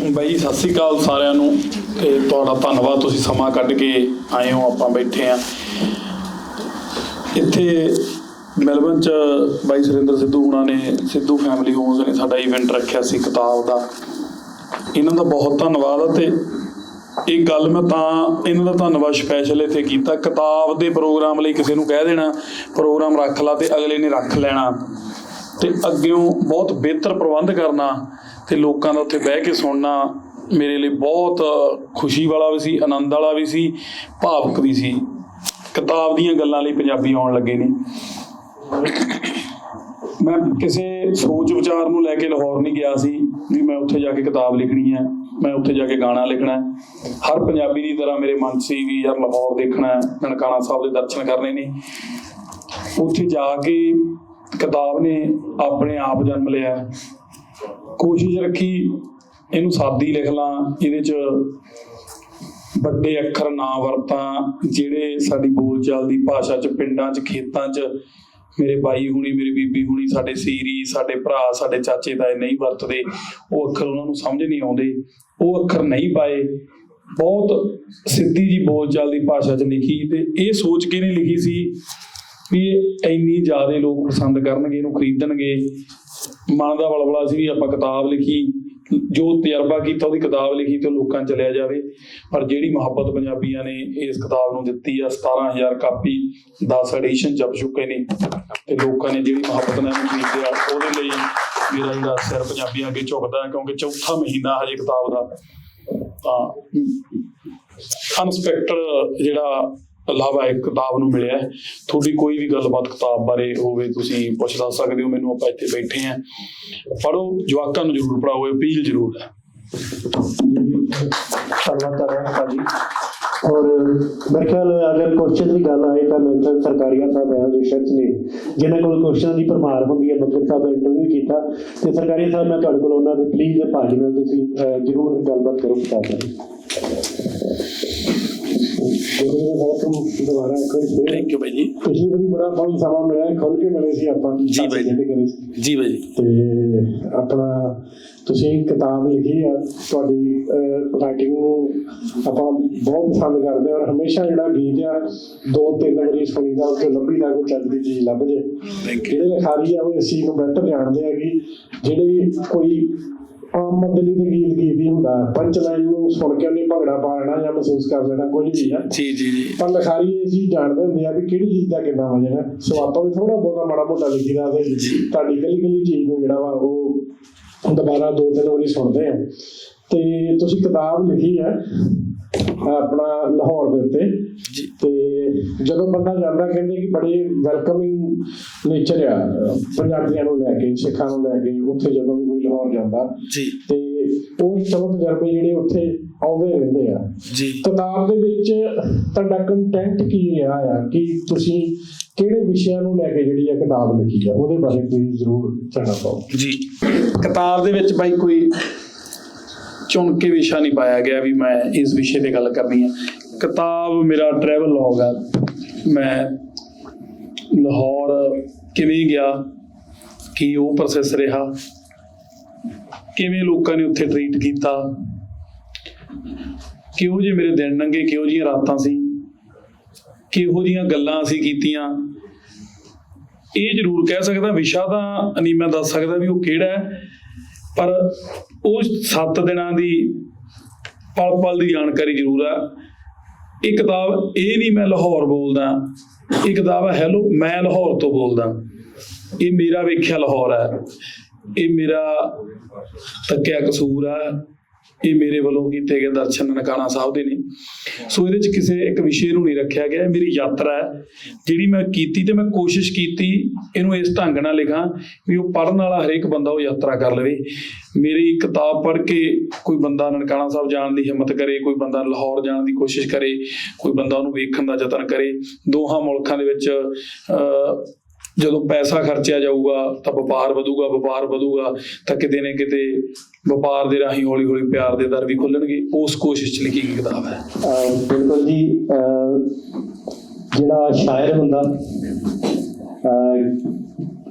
ਬਾਈ, ਸਤਿ ਸ੍ਰੀ ਅਕਾਲ ਸਾਰਿਆਂ ਨੂੰ ਤੇ ਤੁਹਾਡਾ ਧੰਨਵਾਦ, ਤੁਸੀਂ ਸਮਾਂ ਕੱਢ ਕੇ ਆਏ ਹੋ, ਆਪਾਂ ਬੈਠੇ ਆ ਇੱਥੇ ਮੈਲਬਨ ਚ ਬਾਈ ਸੁਰਿੰਦਰ ਸਿੱਧੂ ਹੁਣਾਂ ਨੇ, ਸਿੱਧੂ ਫੈਮਿਲੀ ਹੋਮਸ ਨੇ ਸਾਡਾ ਇਵੈਂਟ ਰੱਖਿਆ ਸੀ ਕਿਤਾਬ ਦਾ। ਇਹਨਾਂ ਦਾ ਬਹੁਤ ਧੰਨਵਾਦ ਆ ਤੇ ਇਹ ਗੱਲ ਮੈਂ ਤਾਂ, ਇਹਨਾਂ ਦਾ ਧੰਨਵਾਦ ਸਪੈਸ਼ਲ ਇੱਥੇ ਕੀਤਾ। ਕਿਤਾਬ ਦੇ ਪ੍ਰੋਗਰਾਮ ਲਈ ਕਿਸੇ ਨੂੰ ਕਹਿ ਦੇਣਾ ਪ੍ਰੋਗਰਾਮ ਰੱਖ ਲਾ ਤੇ ਅਗਲੇ ਨੇ ਰੱਖ ਲੈਣਾ। ਤੇ ਅੱਗਿਓਂ ਬਹੁਤ ਬਿਹਤਰ ਪ੍ਰਬੰਧ ਕਰਨਾ। ਤੇ ਲੋਕਾਂ ਦਾ ਉੱਥੇ ਬਹਿ ਕੇ ਸੁਣਨਾ ਮੇਰੇ ਲਈ ਬਹੁਤ ਖੁਸ਼ੀ ਵਾਲਾ ਵੀ ਸੀ, ਆਨੰਦ ਵਾਲਾ ਵੀ ਸੀ, ਭਾਵਕ ਵੀ ਸੀ। ਕਿਤਾਬ ਦੀਆਂ ਗੱਲਾਂ ਲਈ ਪੰਜਾਬੀ ਆਉਣ ਲੱਗੇ ਨੇ। ਮੈਂ ਕਿਸੇ ਸੋਚ ਵਿਚਾਰ ਨੂੰ ਲੈ ਕੇ ਲਾਹੌਰ ਨਹੀਂ ਗਿਆ ਸੀ, ਵੀ ਮੈਂ ਉੱਥੇ ਜਾ ਕੇ ਕਿਤਾਬ ਲਿਖਣੀ ਹੈ, ਮੈਂ ਉੱਥੇ ਜਾ ਕੇ ਗਾਣਾ ਲਿਖਣਾ ਹੈ। ਹਰ ਪੰਜਾਬੀ ਦੀ ਤਰ੍ਹਾਂ ਮੇਰੇ ਮਨ 'ਚ ਸੀ ਵੀ ਯਾਰ ਲਾਹੌਰ ਦੇਖਣਾ ਹੈ, ਨਨਕਾਣਾ ਸਾਹਿਬ ਦੇ ਦਰਸ਼ਨ ਕਰਨੇ ਨੇ। ਉੱਥੇ ਜਾ ਕੇ ਕਿਤਾਬ ਨੇ ਆਪਣੇ ਆਪ ਜਨਮ ਲਿਆ। ਕੋਸ਼ਿਸ਼ ਰੱਖੀ, ਇਹਨੂੰ ਸਾਦੀ ਲਿਖ ਲਾਂ, ਇਹਦੇ 'ਚ ਵੱਡੇ ਅੱਖਰ ਨਾ ਵਰਤਾਂ, ਜਿਹੜੇ ਸਾਡੀ ਬੋਲਚਾਲ ਦੀ ਭਾਸ਼ਾ 'ਚ, ਪਿੰਡਾਂ 'ਚ, ਖੇਤਾਂ 'ਚ, ਮੇਰੇ ਬਾਈ ਹੁਣੀ, ਮੇਰੀ ਬੀਬੀ ਹੁਣੀ, ਸਾਡੇ ਸੀਰੀ, ਸਾਡੇ ਭਰਾ, ਸਾਡੇ ਚਾਚੇ, ਤਾਏ ਨਹੀਂ ਵਰਤਦੇ, ਉਹ ਅੱਖਰ ਉਹਨਾਂ ਨੂੰ ਸਮਝ ਨਹੀਂ ਆਉਂਦੇ, ਉਹ ਅੱਖਰ ਨਹੀਂ ਪਾਏ, ਬਹੁਤ ਸਿੱਧੀ ਜੀ ਬੋਲਚਾਲ ਦੀ ਭਾਸ਼ਾ 'ਚ ਲਿਖੀ, ਤੇ ਇਹ ਸੋਚ ਕੇ ਨਹੀਂ ਲਿਖੀ ਸੀ ਵੀ ਇਹ ਇੰਨੀ ਜ਼ਿਆਦਾ ਲੋਕ ਪਸੰਦ ਕਰਨਗੇ, ਇਹਨੂੰ ਖਰੀਦਣਗੇ ਮਨ ਦਾ ਬਲਬਲਾ ਸੀ ਵੀ ਆਪਾਂ ਕਿਤਾਬ ਲਿਖੀ, ਜੋ ਤਜਰਬਾ ਕੀਤਾ ਉਹਦੀ ਕਿਤਾਬ ਲਿਖੀ ਤੇ ਲੋਕਾਂ 'ਚ ਚਲਿਆ ਜਾਵੇ। ਪਰ ਜਿਹੜੀ ਮੁਹੱਬਤ ਪੰਜਾਬੀਆਂ ਨੇ ਇਸ ਕਿਤਾਬ ਨੂੰ ਦਿੱਤੀ ਆ 17000 ਕਾਪੀ 10 ਐਡੀਸ਼ਨ ਜਪ ਚੁੱਕੇ ਨੇ ਤੇ ਲੋਕਾਂ ਨੇ ਜਿਹੜੀ ਮੁਹੱਬਤ ਨਾਲ ਇਹਨੂੰ ਖਰੀਦਿਆ, ਉਹਦੇ ਲਈ ਮੇਰਾ ਜਿਹੜਾ ਸਿਰ ਪੰਜਾਬੀਆਂ ਅੱਗੇ ਝੁਕਦਾ ਹੈ, ਕਿਉਂਕਿ ਚੌਥਾ ਮਹੀਨਾ ਹਜੇ ਕਿਤਾਬ ਦਾ। ਤਾਂ, ਅਨਸਪੈਕਟਡ ਜਿਹੜਾ ਲਾਭਾ ਇੱਕ ਕਿਤਾਬ ਨੂੰ ਮਿਲਿਆ ਤੁਹਾਡੀ ਕੋਈ ਵੀ ਗੱਲਬਾਤ ਕਿਤਾਬ ਬਾਰੇ ਹੋਵੇ, ਤੁਸੀਂ ਪੁੱਛ ਦੱਸ ਸਕਦੇ ਹੋ, ਮੈਨੂੰ ਆਪਾਂ ਇੱਥੇ ਬੈਠੇ ਆਂ ਪੜੋ ਜਵਾਕਾਂ ਨੂੰ ਜ਼ਰੂਰ ਪੜਾਓ ਅਪੀਲ ਜ਼ਰੂਰ ਹੈ। ਧੰਨਵਾਦ ਕਰ ਰਿਹਾ ਔਰ ਮੇਰੇ ਖਿਆਲ ਅਗਰ ਕੁਐਸਚਨ ਦੀ ਗੱਲ ਆਏ ਤਾਂ ਮੇਰੇ ਖਿਆਲ ਸਰਕਾਰੀਆ ਸਾਹਿਬ ਐਸੋਸੀਏਸ਼ਨਸ ਨੇ। ਜਿਨ੍ਹਾਂ ਕੋਲ ਕੁਐਸਚਨ ਦੀ ਭਰਮਾਰ ਹੁੰਦੀ ਹੈ ਬੱਕਰ ਸਾਹਿਬ ਦਾ ਇੰਟਰਵਿਊ ਕੀਤਾ। ਤੇ ਸਰਕਾਰੀ ਸਾਹਿਬ, ਮੈਂ ਤੁਹਾਡੇ ਕੋਲ ਉਹਨਾਂ ਦੇ ਪਲੀਜ਼ ਭਾਜੀ ਨਾਲ ਤੁਸੀਂ ਜ਼ਰੂਰ ਗੱਲਬਾਤ ਕਰੋ ਕਿਤਾਬ ਬਾਰੇ। ਦੁਬਾਰਾ ਇੱਕ ਵਾਰੀ ਫਿਰ ਥੈਂਕ ਯੂ ਬਾਈ ਜੀ। ਪਿਛਲੀ ਵਾਰੀ ਬੜਾ ਬਹੁਤ ਸਮਾਂ ਮਿਲਿਆ ਖੁੱਲ ਕੇ ਮਿਲੇ ਸੀ ਆਪਾਂ ਜੀ ਬਾਈ ਜੀ। ਜੀ ਜੀ। ਤੇ ਆਪਣਾ ਤੁਸੀਂ ਕਿਤਾਬ ਲਿਖੀ ਆ ਤੁਹਾਡੀ ਰਾਈਟਿੰਗ ਨੂੰ ਆਪਾਂ ਬਹੁਤ ਪਸੰਦ ਕਰਦੇ ਔਰ ਹਮੇਸ਼ਾ ਜਿਹੜਾ ਗੀਤ ਆ ਦੋ ਤਿੰਨ ਵਾਰੀ ਸੁਣੀਦਾ ਉੱਤੇ ਲੱਭੀ ਦਾ ਕੋਈ ਚੱਲਦੀ ਚੀਜ਼ ਲੱਭ ਜੇ। ਜਿਹੜੇ ਲਿਖਾਰੀ ਆ ਉਹ ਇਸ ਚੀਜ਼ ਨੂੰ ਬਿਹਤਰ ਜਾਣਦੇ ਆ ਕਿ ਜਿਹੜੇ ਕੋਈ ਆਮ ਮੰਦਲੀ ਦੇ ਗੀਤ ਹੀ ਹੁੰਦਾ ਪੰਚ ਲਾਈਨ ਨੂੰ ਸੁਣ ਕੇ ਉਹਨੇ ਭੰਗੜਾ ਪਾ ਲੈਣਾ ਜਾਂ ਮਹਿਸੂਸ ਕਰ ਲੈਣਾ ਕੁਝ ਵੀ ਆ ਜੀ ਜੀ ਜੀ। ਪਰ ਲਿਖਾਰੀ ਇਹ ਚੀਜ਼ ਜਾਣਦੇ ਹੁੰਦੇ ਆ ਵੀ ਕਿਹੜੀ ਚੀਜ਼ ਦਾ ਕਿੰਨਾ ਹੈ। ਸੋ ਆਪਾਂ ਵੀ ਥੋੜਾ ਬਹੁਤਾ ਮਾੜਾ ਮੋਟਾ ਲਿਖੀਦਾ ਤੇ ਤੁਹਾਡੀ ਗਲੀ ਗਲੀ ਚੀਜ਼ ਨੂੰ ਜਿਹੜਾ ਵਾ ਉਹ ਦੁਬਾਰਾ ਦੋ ਤਿੰਨ ਵਾਰੀ ਸੁਣਦੇ ਆ। ਤੇ ਤੁਸੀਂ ਕਿਤਾਬ ਲਿਖੀ ਹੈ। ਆਪਣਾ ਲਾਹੌਰ ਦੇ ਉੱਤੇ। ਤੇ ਜਦੋਂ ਬੰਦਾ ਜਾਂਦਾ ਕਹਿੰਦੇ ਕਿ ਬੜੇ ਵੈਲਕਮਿੰਗ ਨੇਚਰ ਆ ਪੰਜਾਬੀਆਂ ਨੂੰ ਲੈ ਕੇ ਸਿੱਖਾਂ ਨੂੰ ਲੈ ਕੇ ਉੱਥੇ ਜਦੋਂ ਵੀ ਕੋਈ ਲਾਹੌਰ ਜਾਂਦਾ। ਜੀ। ਤੇ ਉਹ ਚਲੋ ਤਜਰਬੇ ਜਿਹੜੇ ਉੱਥੇ ਆਉਂਦੇ ਰਹਿੰਦੇ ਆ। ਜੀ। ਕਿਤਾਬ ਦੇ ਵਿੱਚ ਤੁਹਾਡਾ ਕੰਟੈਂਟ ਕੀ ਰਿਹਾ ਆ? ਕਿ ਤੁਸੀਂ ਕਿਹੜੇ ਵਿਸ਼ਿਆਂ ਨੂੰ ਲੈ ਕੇ ਜਿਹੜੀ ਆ ਕਿਤਾਬ ਲਿਖੀ ਆ? ਉਹਦੇ ਬਾਰੇ ਤੁਸੀਂ ਜ਼ਰੂਰ ਜਾਣਨਾ ਪਾਓ ਜੀ। ਕਿਤਾਬ ਦੇ ਵਿੱਚ ਬਾਈ ਕੋਈ ਚੁਣ ਕੇ ਵਿਸ਼ਾ ਨਹੀਂ ਪਾਇਆ ਗਿਆ ਵੀ ਮੈਂ ਇਸ ਵਿਸ਼ੇ ਤੇ ਗੱਲ ਕਰਨੀ ਹੈ। ਕਿਤਾਬ ਮੇਰਾ ਟਰੈਵਲ ਲੌਗ ਹੈ ਮੈਂ ਲਾਹੌਰ ਕਿਵੇਂ ਗਿਆ? ਕੀ ਉਹ ਪ੍ਰੋਸੈਸ ਰਿਹਾ? ਕਿਵੇਂ ਲੋਕਾਂ ਨੇ ਉੱਥੇ ਟਰੀਟ ਕੀਤਾ? ਕਿਹੋ ਜਿਹੇ ਮੇਰੇ ਦਿਨ ਲੰਘੇ, ਕਿਹੋ ਜਿਹੀਆਂ ਰਾਤਾਂ ਸੀ? ਕਿਹੋ ਜਿਹੀਆਂ ਗੱਲਾਂ ਅਸੀਂ ਕੀਤੀਆਂ? ਇਹ ਜ਼ਰੂਰ ਕਹਿ ਸਕਦਾ, ਵਿਸ਼ਾ ਤਾਂ ਨਹੀਂ ਮੈਂ ਦੱਸ ਸਕਦਾ ਵੀ ਉਹ ਕਿਹੜਾ ਹੈ, ਪਰ ਉਹ 7 ਦਿਨਾਂ ਦੀ ਪਲ ਪਲ ਦੀ ਜਾਣਕਾਰੀ ਜ਼ਰੂਰ ਆ। ਇਹ ਕਿਤਾਬ ਇਹ ਨਹੀਂ ਮੈਂ ਲਾਹੌਰ ਬੋਲਦਾ। ਇਹ ਕਿਤਾਬ ਹੈ ਹੈਲੋ, ਮੈਂ ਲਾਹੌਰ ਤੋਂ ਬੋਲਦਾ। ਇਹ ਮੇਰਾ ਵੇਖਿਆ ਲਾਹੌਰ ਹੈ ਇਹ ਮੇਰਾ ਤੱਕਿਆ ਕਸੂਰ ਆ। ਇਹ ਮੇਰੇ ਵੱਲੋਂ ਕੀਤੇ ਗਏ ਦਰਸ਼ਨ ਨਨਕਾਣਾ ਸਾਹਿਬ ਦੇ ਨੇ। ਸੋ ਇਹਦੇ ਚ ਕਿਸੇ ਇੱਕ ਵਿਸ਼ੇ ਨੂੰ ਨਹੀਂ ਰੱਖਿਆ ਗਿਆ। ਇਹ ਮੇਰੀ ਯਾਤਰਾ ਹੈ। ਜਿਹੜੀ ਮੈਂ ਕੀਤੀ ਤੇ ਮੈਂ ਕੋਸ਼ਿਸ਼ ਕੀਤੀ ਇਹਨੂੰ ਇਸ ਢੰਗ ਨਾਲ ਲਿਖਾਂ ਵੀ ਉਹ ਪੜਨ ਵਾਲਾ ਹਰੇਕ ਬੰਦਾ ਉਹ ਯਾਤਰਾ ਕਰ ਲਵੇ। ਮੇਰੀ ਕਿਤਾਬ ਪੜ੍ਹ ਕੇ ਕੋਈ ਬੰਦਾ ਨਨਕਾਣਾ ਸਾਹਿਬ ਜਾਣ ਦੀ ਹਿੰਮਤ ਕਰੇ ਕੋਈ ਬੰਦਾ ਲਾਹੌਰ ਜਾਣ ਦੀ ਕੋਸ਼ਿਸ਼ ਕਰੇ ਕੋਈ ਬੰਦਾ ਉਹਨੂੰ ਵੇਖਣ ਦਾ ਯਤਨ ਕਰੇ। ਦੋਹਾਂ ਮੁਲਕਾਂ ਦੇ ਵਿੱਚ ਅਹ, ਜਦੋਂ ਪੈਸਾ ਖਰਚਿਆ ਜਾਊਗਾ ਤਾਂ ਵਪਾਰ ਵਧੂਗਾ ਵਪਾਰ ਵਧੂਗਾ, ਤਾਂ ਕਿਤੇ ਨਾ ਕਿਤੇ ਵਪਾਰ ਦੇ ਰਾਹੀਂ ਹੌਲੀ ਹੌਲੀ ਪਿਆਰ ਦੇ ਦਰ ਵੀ ਖੁੱਲਣਗੇ। ਉਸ ਕੋਸ਼ਿਸ਼ 'ਚ ਲਿਖੀ ਗਈ ਕਿਤਾਬ ਹੈ। ਬਿਲਕੁਲ ਜੀ ਜਿਹੜਾ ਸ਼ਾਇਰ ਹੁੰਦਾ, ਅਹ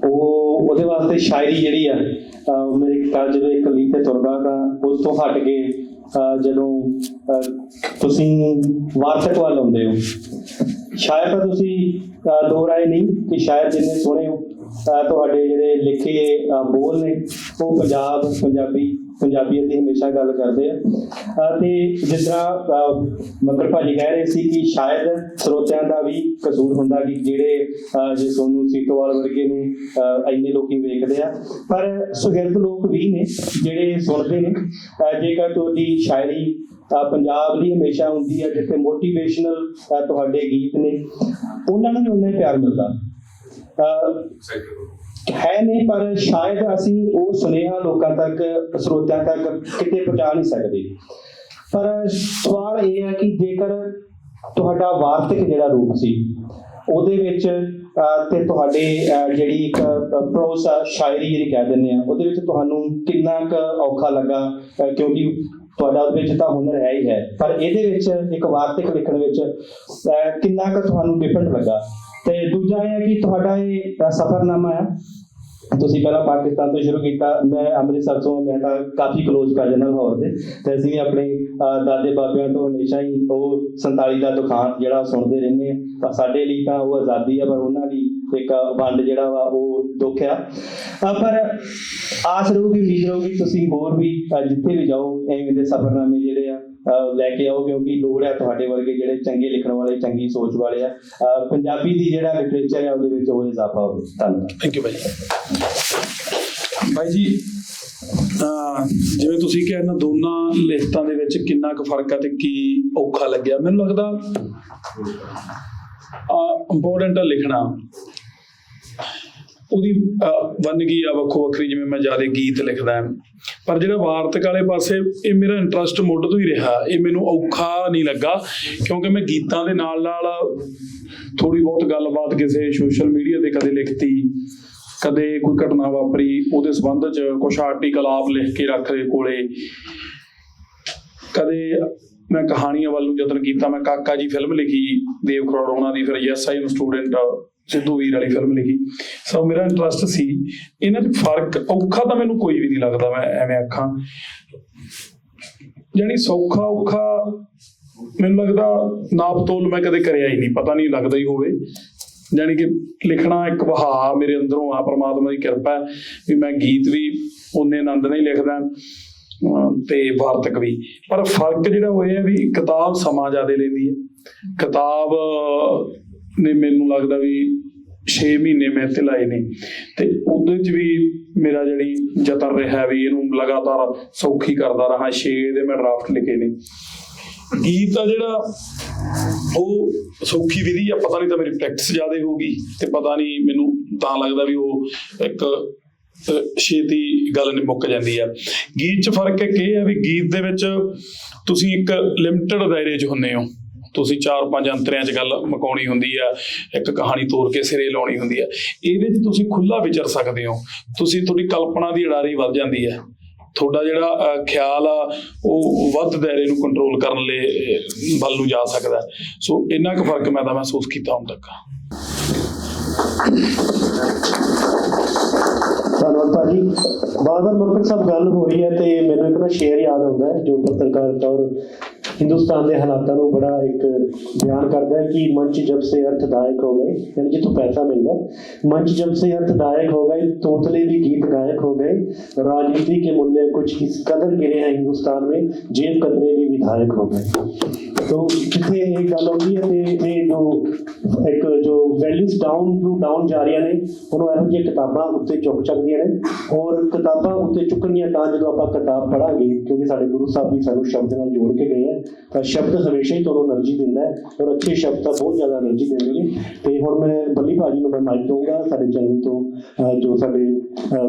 ਉਹ ਉਹਦੇ ਵਾਸਤੇ ਸ਼ਾਇਰੀ ਜਿਹੜੀ ਆ, ਅਹ ਮੇਰੇ ਕੱਲ ਜਦੋਂ ਇੱਕ ਲੀਹ ਤੇ ਤੁਰਦਾ ਤਾਂ ਉਸ ਤੋਂ ਹਟ ਕੇ, ਅਹ ਜਦੋਂ, ਅਹ ਤੁਸੀਂ ਵਾਰਤਕ ਵੱਲ ਆਉਂਦੇ ਹੋ ਸ਼ਾਇਦ ਤੁਸੀਂ ਦੋ ਰਾਏ ਨਹੀਂ ਕਿ ਸ਼ਾਇਦ ਜਿੰਨੇ ਸੋਹਣੇ ਹੋ ਤੁਹਾਡੇ ਜਿਹੜੇ ਲਿਖੇ ਬੋਲ ਨੇ, ਉਹ ਪੰਜਾਬ, ਪੰਜਾਬੀ, ਪੰਜਾਬੀਅਤ ਦੀ ਹਮੇਸ਼ਾ ਗੱਲ ਕਰਦੇ ਆ। ਤੇ ਜਿਸ ਤਰ੍ਹਾਂ ਅਹ ਭਾਜੀ ਕਹਿ ਰਹੇ ਸੀ ਕਿ ਸ਼ਾਇਦ ਸਰੋਤਿਆਂ ਦਾ ਵੀ ਕਸੂਰ ਹੁੰਦਾ ਕਿ ਜਿਹੜੇ ਅਹ ਜੇ ਸੋਨੂੰ ਸੀਤੋਵਾਲ ਵਰਗੇ ਨੇ ਅਹ ਇੰਨੇ ਲੋਕੀ ਵੇਖਦੇ ਆ। ਪਰ ਸੁਹਿਰਦ ਲੋਕ ਵੀ ਨੇ, ਜਿਹੜੇ ਸੁਣਦੇ ਨੇ। ਜੇਕਰ ਤੁਹਾਡੀ ਸ਼ਾਇਰੀ ਪੰਜਾਬ ਦੀ ਹਮੇਸ਼ਾ ਹੁੰਦੀ ਹੈ ਜਿੱਥੇ ਮੋਟੀਵੇਸ਼ਨਲ ਤੁਹਾਡੇ ਗੀਤ ਨੇ। ਉਹਨਾਂ ਨੂੰ ਵੀ ਉਨਾ ਪਿਆਰ ਮਿਲਦਾ। ਹੈ ਨਹੀਂ ਪਰ ਸ਼ਾਇਦ ਅਸੀਂ ਉਹ ਸੁਨੇਹਾ ਲੋਕਾਂ ਤੱਕ, ਸਰੋਤਿਆਂ ਤੱਕ ਕਿਤੇ ਪਹੁੰਚਾ ਨਹੀਂ ਸਕਦੇ। ਪਰ ਸਵਾਲ ਇਹ ਹੈ ਕਿ ਜੇਕਰ ਤੁਹਾਡਾ ਵਾਰਤਕ ਜਿਹੜਾ ਰੂਪ ਸੀ, ਉਹਦੇ ਵਿੱਚ ਤੇ ਤੁਹਾਡੇ ਜਿਹੜੀ ਇੱਕ ਪ੍ਰੋਸ ਸ਼ਾਇਰੀ ਜਿਹੜੀ ਕਹਿ ਦਿੰਦੇ ਆ, ਉਹਦੇ ਵਿੱਚ ਤੁਹਾਨੂੰ ਕਿੰਨਾ ਕੁ ਔਖਾ ਲੱਗਾ? ਕਿਉਂਕਿ ਤੁਹਾਡਾ ਉਹਦੇ ਵਿੱਚ ਤਾਂ ਹੁਨਰ ਹੈ ਹੀ ਹੈ। ਪਰ ਇਹਦੇ ਵਿੱਚ ਇੱਕ ਵਾਰਤਕ ਲਿਖਣ ਵਿੱਚ ਕਿੰਨਾ ਕੁ ਤੁਹਾਨੂੰ ਡਿਫਰੈਂਟ ਲੱਗਾ? ਤੇ ਦੂਜਾ ਇਹ ਹੈ ਕਿ ਤੁਹਾਡਾ ਇਹ ਸਫ਼ਰਨਾਮਾ ਹੈ। ਤੁਸੀਂ ਪਹਿਲਾਂ ਪਾਕਿਸਤਾਨ ਤੋਂ ਸ਼ੁਰੂ ਕੀਤਾ। ਮੈਂ ਅੰਮ੍ਰਿਤਸਰ ਤੋਂ, ਮੈਂ ਤਾਂ ਕਾਫੀ ਕਲੋਜ਼ ਕਜ਼ਨ ਹਾਂ ਲਾਹੌਰ ਦੇ। ਤੇ ਅਸੀਂ ਵੀ ਆਪਣੇ ਦਾਦੇ ਬਾਬਿਆਂ ਤੋਂ ਹਮੇਸ਼ਾ ਹੀ ਉਹ 47 ਦਾ ਦੁਖਾਂਤ ਜਿਹੜਾ ਸੁਣਦੇ ਰਹਿੰਦੇ ਆ ਤਾਂ ਸਾਡੇ ਲਈ ਤਾਂ ਉਹ ਆਜ਼ਾਦੀ ਆ, ਪਰ ਉਹਨਾਂ ਲਈ ਇੱਕ ਵੰਡ ਜਿਹੜਾ ਵਾ ਉਹ ਦੁੱਖ ਆ ਪਰ ਆਸ ਰਹੂਗੀ, ਉਮੀਦ ਰਹੂਗੀ ਤੁਸੀਂ ਹੋਰ ਵੀ ਜਿੱਥੇ ਵੀ ਜਾਓ, ਐਵੇਂ ਦੇ ਸਫ਼ਰਨਾਮੇ ਜਿਹੜੇ ਆ ਲੈ ਕੇ ਆਓ ਕਿਉਂਕਿ ਲੋੜ ਹੈ ਤੁਹਾਡੇ ਵਰਗੇ ਜਿਹੜੇ ਚੰਗੇ ਲਿਖਣ ਵਾਲੇ, ਚੰਗੀ ਸੋਚ ਵਾਲੇ ਆ। ਪੰਜਾਬੀ ਦੀ ਜਿਹੜਾ ਲਿਟਰੇਚਰ ਹੈ ਉਹਦੇ ਵਿੱਚ ਉਹ ਇਜ਼ਾਫਾ ਹੋਵੇ। ਧੰਨਵਾਦ। ਥੈਂਕ ਯੂ ਭਾਈ ਭਾਈ ਜੀ ਅਹ ਜਿਵੇਂ ਤੁਸੀਂ ਕਿਹਾ ਇਹਨਾਂ ਦੋਨਾਂ ਲਿਖਤਾਂ ਦੇ ਵਿੱਚ ਕਿੰਨਾ ਕੁ ਫ਼ਰਕ ਆ ਤੇ ਕੀ ਔਖਾ ਲੱਗਿਆ? ਮੈਨੂੰ ਲੱਗਦਾ ਇੰਪੋਰਟੈਂਟ ਹੈ ਲਿਖਣਾ। ਉਹਦੀ ਵੰਨਗੀ ਆ ਵੱਖੋ ਵੱਖਰੀ, ਜਿਵੇਂ ਮੈਂ ਜ਼ਿਆਦਾ ਗੀਤ ਲਿਖਦਾ ਪਰ ਜਿਹੜਾ ਵਾਰਤਕ ਵਾਲੇ ਪਾਸੇ, ਇਹ ਮੇਰਾ ਇੰਟਰਸਟ ਮੁੱਢ ਤੋਂ ਹੀ ਰਿਹਾ। ਇਹ ਮੈਨੂੰ ਔਖਾ ਨਹੀਂ ਲੱਗਾ, ਕਿਉਂਕਿ ਮੈਂ ਗੀਤਾਂ ਦੇ ਨਾਲ ਨਾਲ ਥੋੜੀ ਬਹੁਤ ਗੱਲਬਾਤ ਕਿਸੇ ਸੋਸ਼ਲ ਮੀਡੀਆ ਤੇ ਕਦੇ ਲਿਖਤੀ, ਕਦੇ ਕੋਈ ਘਟਨਾ ਵਾਪਰੀ, ਉਹਦੇ ਸੰਬੰਧ ਚ ਕੁਝ ਆਰਟੀਕਲ ਆਪ ਲਿਖ ਕੇ ਰੱਖ ਦੇ ਕੋਲੇ। ਕਦੇ ਮੈਂ ਕਹਾਣੀਆਂ ਵੱਲ ਨੂੰ ਯਤਨ ਕੀਤਾ, ਮੈਂ ਕਾਕਾ ਜੀ ਫਿਲਮ ਲਿਖੀ, ਦੇਵ ਖਰੋੜ ਉਹਨਾਂ ਦੀ, ਫਿਰ ਯੈਸ ਆਈ ਸਟੂਡੈਂਟ ਸਿੱਧੂ ਵੀਰ ਵਾਲੀ ਫਿਲਮ ਲਿਖੀ। ਸੋ ਮੇਰਾ ਇੰਟਰਸਟ ਸੀ, ਇਹਨਾਂ 'ਚ ਫ਼ਰਕ ਔਖਾ ਤਾਂ ਮੈਨੂੰ ਕੋਈ ਵੀ ਨਹੀਂ ਲੱਗਦਾ, ਮੈਂ ਐਵੇਂ ਆਖਾਂ। ਜਾਣੀ ਸੌਖਾ ਔਖਾ, ਮੈਨੂੰ ਲੱਗਦਾ ਨਾਪ ਤੋਲ ਮੈਂ ਕਦੇ ਕਰਿਆ ਹੀ ਨਹੀਂ, ਪਤਾ ਨਹੀਂ ਲੱਗਦਾ ਹੀ ਹੋਵੇ। ਜਾਣੀ ਕਿ ਲਿਖਣਾ ਇੱਕ ਵਹਾ ਮੇਰੇ ਅੰਦਰੋਂ ਆ, ਪ੍ਰਮਾਤਮਾ ਦੀ ਕਿਰਪਾ ਵੀ ਮੈਂ ਗੀਤ ਵੀ ਉਹਨੇ ਆਨੰਦ ਨਾਲ ਹੀ ਲਿਖਦਾ ਤੇ ਵਾਰਤਕ ਵੀ। ਪਰ ਫ਼ਰਕ ਜਿਹੜਾ ਹੋਇਆ ਵੀ ਕਿਤਾਬ ਸਮਾਂ ਜ਼ਿਆਦਾ ਲੈਂਦੀ ਹੈ। ਕਿਤਾਬ ਨੇ ਮੈਨੂੰ ਲੱਗਦਾ ਵੀ 6 ਮਹੀਨੇ ਮੈਂ ਇੱਥੇ ਲਾਏ ਨੇ। ਤੇ ਉਹਦੇ ਚ ਵੀ ਮੇਰਾ ਜਿਹੜੀ ਯਤਨ ਰਿਹਾ ਵੀ ਇਹਨੂੰ ਲਗਾਤਾਰ ਸੌਖੀ ਕਰਦਾ ਰਹਾ 6 ਦੇ ਮੈਂ ਡਰਾਫਟ ਲਿਖੇ ਨੇ। ਗੀਤ ਆ ਜਿਹੜਾ ਉਹ ਸੌਖੀ ਵਿਧੀ ਆ, ਪਤਾ ਨਹੀਂ ਤਾਂ ਮੇਰੀ ਪ੍ਰੈਕਟਿਸ ਜ਼ਿਆਦਾ ਹੋ ਗਈ ਤੇ ਪਤਾ ਨਹੀਂ ਮੈਨੂੰ ਤਾਂ ਲੱਗਦਾ ਵੀ ਉਹ ਇੱਕ ਛੇਤੀ ਗੱਲ ਨਹੀਂ ਮੁੱਕ ਜਾਂਦੀ ਆ। ਗੀਤ 'ਚ ਫ਼ਰਕ ਇੱਕ ਇਹ ਹੈ ਵੀ ਗੀਤ ਦੇ ਵਿੱਚ ਤੁਸੀਂ ਇੱਕ ਲਿਮਟਿਡ ਦਾਇਰੇ 'ਚ ਹੁੰਨੇ ਹੋ। ਤੁਸੀਂ ਚਾਰ ਪੰਜ ਅੰਤਰਿਆਂ 'ਚ ਗੱਲ ਮਕਾਉਣੀ ਹੁੰਦੀ ਆ, ਇੱਕ ਕਹਾਣੀ ਤੋੜ ਕੇ ਸਿਰੇ ਲਾਉਣੀ ਹੁੰਦੀ ਆ, ਇਹਦੇ 'ਚ ਤੁਸੀਂ ਖੁੱਲਾ ਵਿਚਰ ਸਕਦੇ ਹੋ। ਤੁਸੀਂ ਤੁਹਾਡੀ ਕਲਪਨਾ ਦੀ ਅਡਾਰੀ ਵੱਧ ਜਾਂਦੀ ਹੈ ਤੁਹਾਡਾ ਜਿਹੜਾ ਖਿਆਲ ਆ, ਉਹ ਵੱਧ ਦਾਇਰੇ ਨੂੰ ਕੰਟਰੋਲ ਕਰਨ ਲਈ ਵੱਲ ਨੂੰ ਜਾ ਸਕਦਾ। ਸੋ ਇੰਨਾ ਕੁ ਫ਼ਰਕ ਮੈਂ ਤਾਂ ਮਹਿਸੂਸ ਕੀਤਾ ਹੁਣ ਤੱਕ। ਧੰਨਵਾਦ ਭਾਜੀ। ਬਾਦਰ ਮੱਕੜ ਸਾਹਿਬ, ਗੱਲ ਹੋ ਰਹੀ ਹੈ ਤੇ ਮੈਨੂੰ ਇੱਕ ਨਾ ਸ਼ੇਰ ਯਾਦ ਆਉਂਦਾ ਹੈ, ਜੋ ਪੱਤਰਕਾਰ ਤੌਰ ਹਿੰਦੁਸਤਾਨ ਦੇ ਹਾਲਾਤਾਂ ਨੂੰ ਬੜਾ ਇੱਕ ਬਿਆਨ ਕਰਦਾ ਹੈ ਕਿ ਮੰਚ ਜਬ ਸੇ ਅਰਥਦਾਇਕ ਹੋ ਗਏ ਯਾਨੀ ਜਿੱਥੋਂ ਪੈਸਾ ਮਿਲਦਾ है। मंच जब से अर्थदायक हो गए तोतले भी गीत गायक हो गए राजनीति के मूल्य कुछ इस कदर गिरे हैं हिंदुस्तान में जेब कतरे भी विधायक हो गए तो ਜਿੱਥੇ ਇਹ ਗੱਲ ਆਉਂਦੀ ਹੈ ਤੇ ਇਹ ਜੋ ਇੱਕ ਜੋ ਵੈਲਿਊਜ਼ ਡਾਊਨ ਟੂ ਡਾਊਨ ਜਾ ਰਹੀਆਂ ਨੇ ਉਹਨੂੰ ਇਹੋ ਜਿਹੀਆਂ ਕਿਤਾਬਾਂ ਉੱਤੇ ਚੁੱਕ ਚੱਕਦੀਆਂ ਨੇ ਔਰ ਕਿਤਾਬਾਂ ਉੱਤੇ ਚੁੱਕਣੀਆਂ ਤਾਂ ਜਦੋਂ ਆਪਾਂ ਕਿਤਾਬ ਪੜਾਂਗੇ ਕਿਉਂਕਿ ਸਾਡੇ ਗੁਰੂ ਸਾਹਿਬ ਵੀ ਸਾਨੂੰ ਸ਼ਬਦ ਨਾਲ ਜੋੜ ਕੇ ਗਏ ਆ ਤਾਂ ਸ਼ਬਦ ਹਮੇਸ਼ਾ ਹੀ ਤੁਹਾਨੂੰ એનર્ਜੀ ਦਿੰਦਾ ਹੈ ਔਰ ਅੱਛੇ ਸ਼ਬਦ ਤਾਂ ਬਹੁਤ ਜ਼ਿਆਦਾ એનર્ਜੀ ਦਿੰਦੇ ਨੇ। ਤੇ ਹੁਣ ਮੈਂ ਬੱਲੀ ਭਾਜੀ ਨੂੰ ਮੈਂ ਮਾਈਕ ਦਊਂਗਾ, ਸਾਡੇ ਚੈਨਲ ਤੋਂ ਜੋ ਸਾਡੇ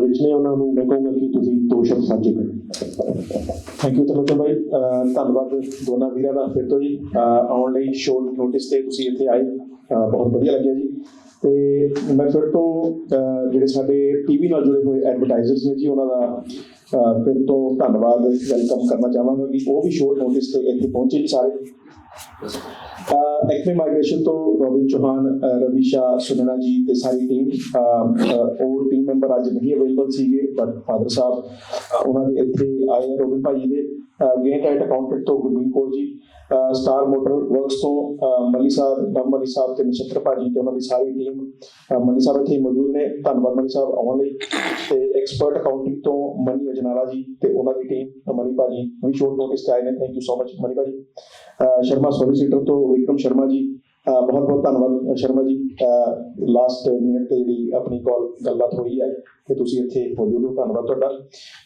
ਵਿੱਚ ਨੇ ਉਹਨਾਂ ਨੂੰ ਮੈਂ ਕਹੂੰਗਾ ਕਿ ਤੁਸੀਂ ਦੋ ਸ਼ਬਦ ਸਾਂਝੇ ਕਰੋ। ਥੈਂਕ ਯੂ ਤਲਵਤ ਭਾਈ ਧੰਨਵਾਦ ਦੋਨਾਂ ਵੀਰਾਂ ਦਾ ਫਿਰ ਤੋਂ ਜੀ। ਆਉਣ ਲਈ ਸ਼ੋਰਟ ਨੋਟਿਸ ਤੇ ਤੁਸੀਂ ਇੱਥੇ ਆਏ। ਬਹੁਤ ਵਧੀਆ ਲੱਗਿਆ ਜੀ। ਤੇ ਮੈਂ ਫਿਰ ਤੋਂ ਜਿਹੜੇ ਸਾਡੇ ਟੀਵੀ ਨਾਲ ਜੁੜੇ ਹੋਏ ਐਡਵਰਟਾਈਜ਼ਰਸ ਨੇ ਜੀ, ਉਹਨਾਂ ਦਾ ਫਿਰ ਤੋਂ ਧੰਨਵਾਦ ਵੈਲਕਮ ਕਰਨਾ ਚਾਹਾਂਗਾ ਕਿ ਉਹ ਵੀ ਸ਼ੋਰਟ ਨੋਟਿਸ ਤੇ ਇੱਥੇ ਪਹੁੰਚੇ ਜੀ ਸਾਰੇ ਐਕਮੀ ਮਾਈਗ੍ਰੇਸ਼ਨ ਤੋਂ ਰੋਬਿਨ ਚੌਹਾਨ ਅਹ ਰਵੀ ਸ਼ਾਹ ਸੁਨਣਾ ਜੀ ਤੇ ਸਾਰੀ ਟੀਮ ਉਹ ਟੀਮ ਮੈਂਬਰ ਅੱਜ ਨਹੀਂ ਅਵੇਲੇਬਲ ਸੀਗੇ ਬਟ ਫਾਦਰ ਸਾਹਿਬ ਉਹਨਾਂ ਦੇ ਇੱਥੇ ਆਏ ਰੋਬਿਨ ਭਾਈ ਦੇ ਗੇਟ ਐਟ ਅਕਾਊਂਟੈਂਟ ਤੋਂ Gurmeet Kaur ji star motor works ਤੋਂ, ਅਹ ਮਲੀ ਸਾਹਿਬ ਦਮ ਮਲੀ ਸਾਹਿਬ ਤੇ ਨਛੱਤਰ ਭਾਜੀ ਤੇ ਉਹਨਾਂ ਦੀ ਸਾਰੀ ਟੀਮ ਮਲੀ ਸਾਹਿਬ ਇੱਥੇ ਮੌਜੂਦ ਨੇ। ਧੰਨਵਾਦ ਮਲੀ ਸਾਹਿਬ ਆਉਣ ਲਈ। ਤੇ ਐਕਸਪਰਟ ਅਕਾਊਂਟਿੰਗ ਤੋਂ ਮਨੀ ਅਜਨਾਲਾ ਜੀ ਤੇ ਉਹਨਾਂ ਦੀ ਟੀਮ ਮਨੀ ਭਾਜੀ, ਵੀ ਸ਼ੋਰਟ ਨੋਟਿਸ ਤੇ ਆਏ ਨੇ। Thank you so much Mani ਭਾਜੀ। ਅਹ ਸ਼ਰਮਾ ਸੋਲਿਸਿਟਰ ਤੋਂ ਵਿਕਰਮ ਸ਼ਰਮਾ ਜੀ ਬਹੁਤ ਬਹੁਤ ਧੰਨਵਾਦ ਸ਼ਰਮਾ ਜੀ। ਲਾਸਟ ਮਿੰਟ ਤੇ ਜਿਹੜੀ ਆਪਣੀ ਕਾਲ ਗੱਲਬਾਤ ਹੋਈ ਹੈ, ਤੇ ਤੁਸੀਂ ਇੱਥੇ ਮੌਜੂਦ ਹੋ। ਧੰਨਵਾਦ ਤੁਹਾਡਾ।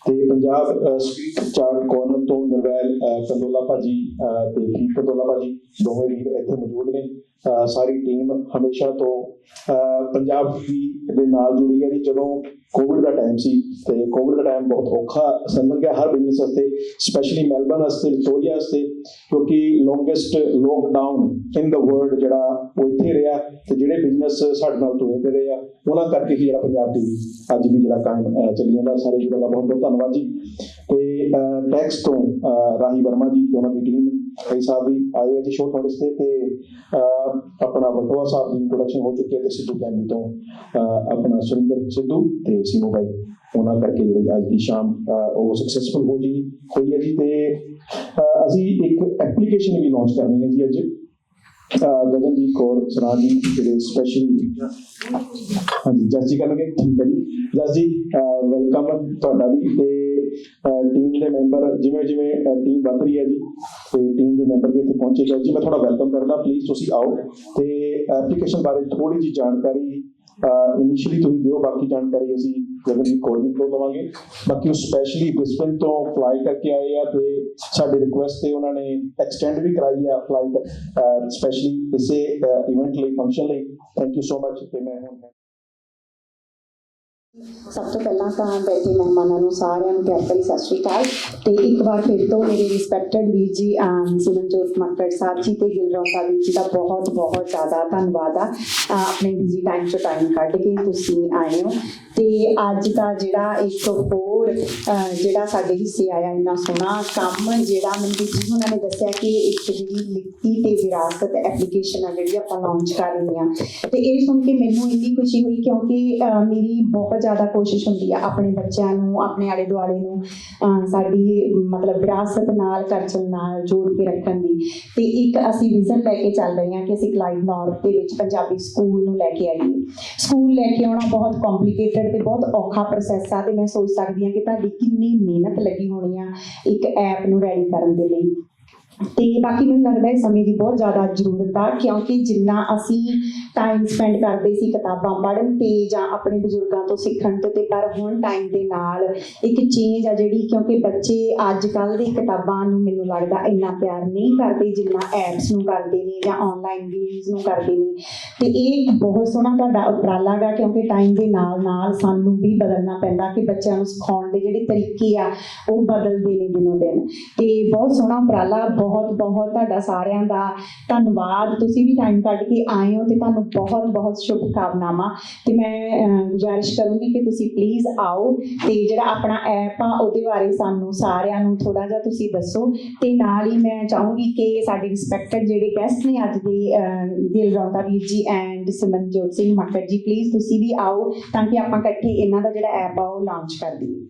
ਤੇ ਪੰਜਾਬ ਸਪੀਕ ਚਾਰਟ ਕੋਰਨਰ ਤੋਂ ਨਿਰਵੈਲ ਅਹ ਕੰਦੋਲਾ ਭਾਜੀ ਅਹ ਤੇ ਕੀਪ ਕੰਦੋਲਾ ਭਾਜੀ ਦੋਵੇਂ ਵੀਰ ਇੱਥੇ ਮੌਜੂਦ ਨੇ। ਸਾਰੀ ਟੀਮ ਹਮੇਸ਼ਾ ਤੋਂ ਅਹ ਪੰਜਾਬ ਵੀ ਦੇ ਨਾਲ ਜੁੜੀ ਹੈ ਜੀ। ਜਦੋਂ ਕੋਵਿਡ ਦਾ ਟਾਈਮ ਸੀ ਤੇ ਕੋਵਿਡ ਦਾ ਟਾਈਮ ਬਹੁਤ ਔਖਾ ਸਮਝ ਗਿਆ ਹਰ ਬਿਜ਼ਨਸ ਵਾਸਤੇ ਸਪੈਸ਼ਲੀ ਮੈਲਬਨ ਵਾਸਤੇ ਵਿਕਟੋਰੀਆ ਵਾਸਤੇ ਕਿਉਂਕਿ longest lockdown in the world ਜਿਹੜਾ ਉਹ ਇੱਥੇ ਰਿਹਾ ਤੇ ਜਿਹੜੇ ਬਿਜ਼ਨਸ ਸਾਡੇ ਨਾਲ ਤੁਰੇ ਤੇ ਰਹੇ ਆ ਉਹਨਾਂ ਕਰਕੇ ਹੀ ਜਿਹੜਾ ਪੰਜਾਬ ਟੀਵੀ ਅੱਜ ਵੀ ਜਿਹੜਾ ਕਾਇਮ ਅਹ, ਚੱਲੀ ਜਾਂਦਾ। ਸਾਰੇ ਵੀਰਾਂ ਦਾ ਬਹੁਤ ਬਹੁਤ ਧੰਨਵਾਦ ਜੀ। ਤੇ ਟੈਕਸ ਤੋਂ ਰਾਹੀ ਵਰਮਾ ਜੀ ਉਹਨਾਂ ਦੀ ਟੀਮ ਭਾਈ ਸਾਹਿਬ ਵੀ ਆਏ ਆ ਜੀ ਸ਼ੋਰਟ ਤੇ ਤੇ ਆਪਣਾ ਬਟਵਾ ਸਾਹਿਬ ਦੀ ਇੰਟਰੋਡਕਸ਼ਨ ਹੋ ਚੁੱਕੀ ਹੈ ਤੇ ਸਿੱਧੂ ਕੈਂਡੀ ਤੋਂ ਅਹ, ਆਪਣਾ ਸੁਰਿੰਦਰ ਸਿੱਧੂ ਤੇ ਸੀਨੂ ਭਾਈ ਉਹਨਾਂ ਕਰਕੇ ਜਿਹੜੀ ਅੱਜ ਦੀ ਸ਼ਾਮ ਉਹ ਸਕਸੈਸਫੁਲ ਹੋ ਜੀ ਹੋਈ ਹੈ ਜੀ ਤੇ ਅਸੀਂ ਇੱਕ ਐਪਲੀਕੇਸ਼ਨ ਵੀ ਲਾਂਚ ਕਰਨੀ ਹੈ ਜੀ ਅੱਜ। ਗਗਨਦੀਪ ਕੌਰ ਸਰਾਂ ਜੀ ਜਿਹੜੇ ਸਪੈਸ਼ਲ ਹਾਂਜੀ, ਜਸ ਜੀ ਕਰਨਗੇ? ਠੀਕ ਹੈ ਜੀ। ਜਸ ਜੀ ਵੈਲਕਮ ਤੁਹਾਡਾ ਵੀ ਤੇ ਟੀਮ ਦੇ ਮੈਂਬਰ ਜਿਵੇਂ ਜਿਵੇਂ ਟੀਮ ਵੱਧ ਰਹੀ ਹੈ ਜੀ, ਤੇ ਟੀਮ ਦੇ ਮੈਂਬਰ ਵੀ ਇੱਥੇ ਪਹੁੰਚੇ। ਜਸ ਜੀ, ਮੈਂ ਤੁਹਾਡਾ ਵੈਲਕਮ ਕਰਦਾ ਪਲੀਜ਼ ਤੁਸੀਂ ਆਓ। ਤੇ ਐਪਲੀਕੇਸ਼ਨ ਬਾਰੇ ਥੋੜੀ ਜੀ ਜਾਣਕਾਰੀ ਇਨੀਸ਼ੀਅਲੀ ਤੁਸੀਂ ਦਿਓ, ਬਾਕੀ ਜਾਣਕਾਰੀ ਅਸੀਂ ਗਗਨਦੀਪ ਕੌਰ ਜੀ ਤੋਂ ਲਵਾਂਗੇ। ਬਾਕੀ ਉਹ ਸਪੈਸ਼ਲੀ ਬ੍ਰਿਸਬਨ ਤੋਂ ਫਲਾਈ ਕਰਕੇ ਆਏ ਆ ਤੇ ਸਾਡੇ ਰਿਕੁਐਸਟ ਤੇ ਉਹਨਾਂ ਨੇ ਐਕਸਟੈਂਡ ਵੀ ਕਰਾਈ ਆ ਫਲਾਈਟ ਸਪੈਸ਼ਲੀ ਇਸੇ ਇਵੈਂਟ ਲਈ ਫੰਕਸ਼ਨ ਲਈ। ਥੈਂਕ ਯੂ ਸੋ ਮਚ ਤੇ ਮੈਂ ਹੁਣ ਸਭ ਤੋਂ ਪਹਿਲਾਂ ਤਾਂ ਬੈਠੇ ਮਹਿਮਾਨਾਂ ਨੂੰ ਸਾਰਿਆਂ ਨੂੰ ਪਿਆਰ ਭਰੀ ਸਤਿ ਸ਼੍ਰੀ ਅਕਾਲ। ਤੇ ਇੱਕ ਵਾਰ ਫਿਰ ਤੋਂ ਮੇਰੇ ਰਿਸਪੈਕਟਡ ਵੀਰ ਜੀ, ਅਮ, ਸਿਮਰਨਜੋਤ ਮੱਕੜ ਸਾਹਿਬ ਜੀ ਤੇ ਗਿਲਰੌਂਤਾ ਵੀਰ ਜੀ ਦਾ ਬਹੁਤ ਬਹੁਤ ਜ਼ਿਆਦਾ ਧੰਨਵਾਦ ਆ। ਅਹ, ਆਪਣੇ ਬਿਜ਼ੀ ਟਾਈਮ ਤੋਂ ਟਾਈਮ ਕੱਢ ਕੇ ਤੁਸੀਂ ਆਏ ਹੋ। ਤੇ ਅੱਜ ਦਾ ਜਿਹੜਾ ਇੱਕ ਹੋਰ ਜਿਹੜਾ ਸਾਡੇ ਹਿੱਸੇ ਆਇਆ ਇੰਨਾ ਸੋਹਣਾ, ਕੰਮ ਜਿਹੜਾ ਮੈਨੂੰ ਜੀ ਉਹਨਾਂ ਨੇ ਦੱਸਿਆ ਕਿ ਇੱਕ ਜਿਹੜੀ ਲਿਖਤੀ ਤੇ ਵਿਰਾਸਤ ਐਪਲੀਕੇਸ਼ਨ ਆ ਜਿਹੜੀ ਆਪਾਂ ਲਾਂਚ ਕਰ ਰਹੇ ਹਾਂ। ਤੇ ਇਹ ਸੁਣ ਕੇ ਮੈਨੂੰ ਇੰਨੀ ਖੁਸ਼ੀ ਹੋਈ ਕਿਉਂਕਿ ਮੇਰੀ ਬਹੁਤ ਜ਼ਿਆਦਾ ਕੋਸ਼ਿਸ਼ ਹੁੰਦੀ ਆ ਆਪਣੇ ਬੱਚਿਆਂ ਨੂੰ, ਆਪਣੇ ਆਲੇ ਦੁਆਲੇ ਨੂੰ ਸਾਡੀ ਮਤਲਬ ਵਿਰਾਸਤ ਨਾਲ ਕਲਚਰ ਨਾਲ ਜੋੜ ਕੇ ਰੱਖਣ ਦੀ। ਤੇ ਇੱਕ ਅਸੀਂ ਵਿਜ਼ਨ ਲੈ ਕੇ ਚੱਲ ਰਹੇ ਹਾਂ ਕਿ ਅਸੀਂ ਕਲਾਈਡ ਨਾਰਥ ਦੇ ਵਿੱਚ ਪੰਜਾਬੀ ਸਕੂਲ ਨੂੰ ਲੈ ਕੇ ਆਈਏ। ਸਕੂਲ ਲੈ ਕੇ ਆਉਣਾ ਬਹੁਤ ਕੰਪਲਿਕੇਟਡ ਤੇ ਬਹੁਤ ਔਖਾ ਪ੍ਰੋਸੈਸ ਆ, ਤੇ ਮੈਂ ਸੋਚ ਸਕਦੀ ਹਾਂ ਕਿ ਤੁਹਾਡੀ ਕਿੰਨੀ ਮਿਹਨਤ ਲੱਗੀ ਹੋਣੀ ਆ ਇੱਕ ਐਪ ਨੂੰ ਰੈਡੀ ਕਰਨ ਦੇ ਲਈ। ਤੇ ਬਾਕੀ ਮੈਨੂੰ ਲੱਗਦਾ ਹੈ ਸਮੇਂ ਦੀ ਬਹੁਤ ਜ਼ਿਆਦਾ ਜ਼ਰੂਰਤ ਆ, ਕਿਉਂਕਿ ਜਿੰਨਾ ਅਸੀਂ ਟਾਈਮ ਸਪੈਂਡ ਕਰਦੇ ਸੀ ਕਿਤਾਬਾਂ ਪੜ੍ਹਨ ਤੇ ਜਾਂ ਆਪਣੇ ਬਜ਼ੁਰਗਾਂ ਤੋਂ ਸਿੱਖਣ ਤੇ ਤੇ ਪਰ ਹੁਣ ਟਾਈਮ ਦੇ ਨਾਲ ਇੱਕ ਚੇਂਜ ਆ ਜਿਹੜੀ, ਕਿਉਂਕਿ ਬੱਚੇ ਅੱਜ ਕੱਲ ਦੀ ਕਿਤਾਬਾਂ ਨੂੰ ਮੈਨੂੰ ਲੱਗਦਾ ਇੰਨਾ ਪਿਆਰ ਨਹੀਂ ਕਰਦੇ ਜਿੰਨਾ ਐਪਸ ਨੂੰ ਕਰਦੇ ਨੇ ਜਾਂ ਆਨਲਾਈਨ ਗੇਮਸ ਨੂੰ ਕਰਦੇ ਨੇ। ਤੇ ਇਹ ਬਹੁਤ ਸੋਹਣਾ ਤੁਹਾਡਾ ਉਪਰਾਲਾ ਗਾ, ਕਿਉਂਕਿ ਟਾਈਮ ਦੇ ਨਾਲ ਨਾਲ ਸਾਨੂੰ ਵੀ ਬਦਲਣਾ ਪੈਂਦਾ ਕਿ ਬੱਚਿਆਂ ਨੂੰ ਸਿਖਾਉਣ ਦੇ ਜਿਹੜੇ ਤਰੀਕੇ ਆ, ਉਹ ਬਦਲਦੇ ਨੇ ਦਿਨੋਂ ਦਿਨ ਤੇ ਬਹੁਤ ਸੋਹਣਾ ਉਪਰਾਲਾ, ਬਹੁਤ ਬਹੁਤ ਬਹੁਤ ਤੁਹਾਡਾ ਸਾਰਿਆਂ ਦਾ ਧੰਨਵਾਦ। ਤੁਸੀਂ ਵੀ ਟਾਈਮ ਕੱਢ ਕੇ ਆਏ ਹੋ ਤੇ ਤੁਹਾਨੂੰ ਬਹੁਤ ਬਹੁਤ ਸ਼ੁਭ ਕਾਮਨਾਵਾਂ ਤੇ ਮੈਂ ਗੁਜ਼ਾਰਿਸ਼ ਕਰੂੰਗੀ ਕਿ ਤੁਸੀਂ ਪਲੀਜ਼ ਆਓ ਤੇ ਜਿਹੜਾ ਆਪਣਾ ਐਪ ਆ ਉਹਦੇ ਬਾਰੇ ਸਾਨੂੰ ਸਾਰਿਆਂ ਨੂੰ ਥੋੜਾ ਜਿਹਾ ਤੁਸੀਂ ਦੱਸੋ। ਤੇ ਨਾਲ ਹੀ ਮੈਂ ਚਾਹੂੰਗੀ ਕਿ ਸਾਡੇ ਰਿਸਪੈਕਟਡ ਜਿਹੜੇ ਗੈਸਟ ਨੇ ਅੱਜ ਦੇ ਅਹ, ਦਿਲ ਵੀਰ ਜੀ ਐਂਡ ਸਿਮਨਜੋਤ ਸਿੰਘ ਮੱਕੜ ਜੀ ਪਲੀਜ਼ ਤੁਸੀਂ ਵੀ ਆਓ ਤਾਂ ਕਿ ਆਪਾਂ ਇਕੱਠੇ ਇਹਨਾਂ ਦਾ ਜਿਹੜਾ ਐਪ ਆ ਉਹ ਲਾਂਚ ਕਰ ਦਈਏ।